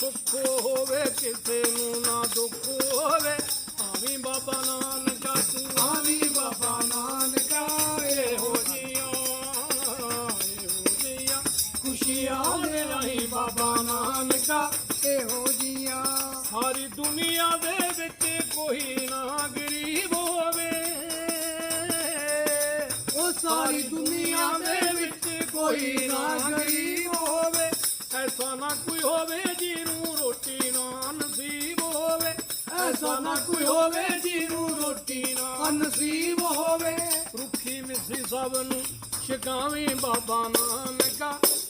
ਸੁੱਖ ਹੋਵੇ ਕਿਸੇ ਨੂੰ ਨਾ ਦੁੱਖ ਹੋਵੇ ਆਵੀਂ ਬਾਬਾ ਨਾਨਕਾ ਖੁਸ਼ੀਆਂ ਲਿਆਈ ਬਾਬਾ ਨਾਨਕਾ। ਇਹੋ ਜੀਆਂ। ਸਾਰੀ ਦੁਨੀਆ ਦੇ ਵਿੱਚ ਕੋਈ ਨਾ ਗਰੀਬ ਹੋਵੇ। ਉਹ ਸਾਰੀ ਦੁਨੀਆ ਦੇ ਵਿੱਚ ਕੋਈ ਨਾ ਗਰੀਬ ਹੋਵੇ। ਐਸਾ ਨਾ ਕੋਈ ਹੋਵੇ ਜਿਹਨੂੰ ਰੋਟੀ ਨਾ ਨਸੀਬ ਹੋਵੇ। ਐਸਾ ਨਾ ਕੋਈ ਹੋਵੇ ਜਿਹਨੂੰ ਰੋਟੀ ਨਾ ਨਸੀਬ ਹੋਵੇ। ਰੁੱਖੀ ਮਿੱਸੀ ਸਭ ਨੂੰ ਛਕਾਵੇਂ ਬਾਬਾ ਨਾਨਕਾ। ਜੀਆਂ